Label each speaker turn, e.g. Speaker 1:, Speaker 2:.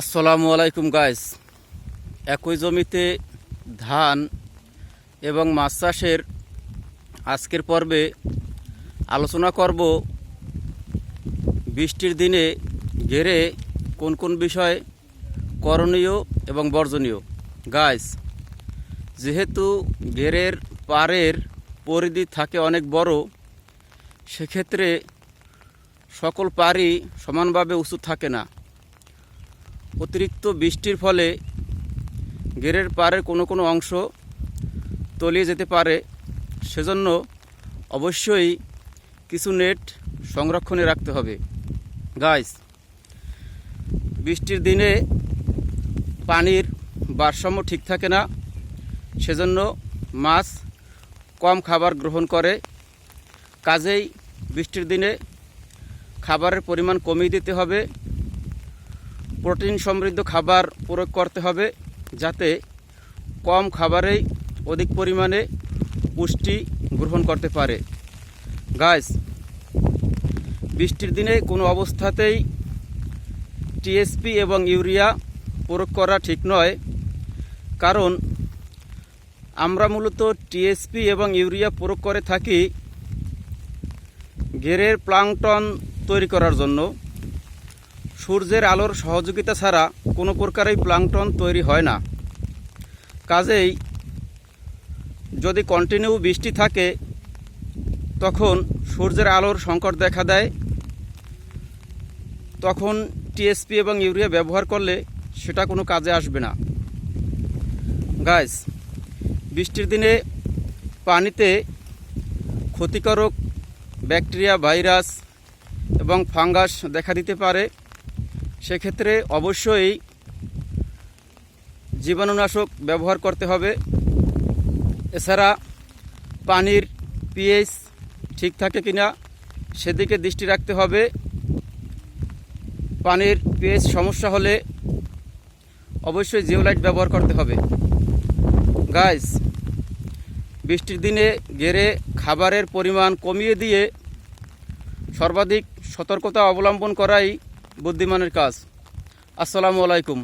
Speaker 1: আসসালামু আলাইকুম গাইস একই জমিতে ধান এবং মাছ চাষের আজকের পর্বে আলোচনা করব বৃষ্টির দিনে ঘেরে কোন কোন বিষয় করণীয় এবং বর্জনীয়। গাইস যেহেতু ঘেরের পাড়ের পরিধি থাকে অনেক বড়, সেক্ষেত্রে সকল পাড়ই সমানভাবে উঁচু থাকে না। অতিরিক্ত বৃষ্টির ফলে গেরের পাড়ের কোনো কোনো অংশ তলিয়ে যেতে পারে। সেজন্য অবশ্যই কিছু নেট সংরক্ষণে রাখতে হবে। গাইস, বৃষ্টির দিনে পানির ভারসাম্য ঠিক থাকে না। সেজন্য মাছ কম খাবার গ্রহণ করে। কাজেই বৃষ্টির দিনে খাবারের পরিমাণ কমিয়ে দিতে হবে। প্রোটিন সমৃদ্ধ খাবার প্রয়োগ করতে হবে যাতে কম খাবারেই অধিক পরিমাণে পুষ্টি গ্রহণ করতে পারে। গাছ বৃষ্টির দিনে কোনো অবস্থাতেই টিএসপি এবং ইউরিয়া প্রয়োগ করা ঠিক নয়। কারণ আমরা মূলত টিএসপি এবং ইউরিয়া প্রয়োগ করে থাকি ঘেরের প্লাংটন তৈরি করার জন্য। সূর্যের আলোর সহযোগিতা ছাড়া কোনো প্রকারেই প্লাংটন তৈরি হয় না। কাজেই যদি কন্টিনিউ বৃষ্টি থাকে, তখন সূর্যের আলোর সংকট দেখা দেয়। তখন টিএসপি এবং ইউরিয়া ব্যবহার করলে সেটা কোনো কাজে আসবে না। গাইস, বৃষ্টির দিনে পানিতে ক্ষতিকারক ব্যাকটেরিয়া, ভাইরাস এবং ফাঙ্গাস দেখা দিতে পারে। সেক্ষেত্রে অবশ্যই জীবাণুনাশক ব্যবহার করতে হবে। এছাড়া পানির পিএইচ ঠিক থাকে কিনা সেদিকে দৃষ্টি রাখতে হবে। পানির পিএইচ সমস্যা হলে অবশ্যই জিওলাইট ব্যবহার করতে হবে। গাইস, বৃষ্টির দিনে গেরে খাবারের পরিমাণ কমিয়ে দিয়ে সর্বাধিক সতর্কতা অবলম্বন করাই বুদ্ধিমানের কাজ। আসসালামু আলাইকুম।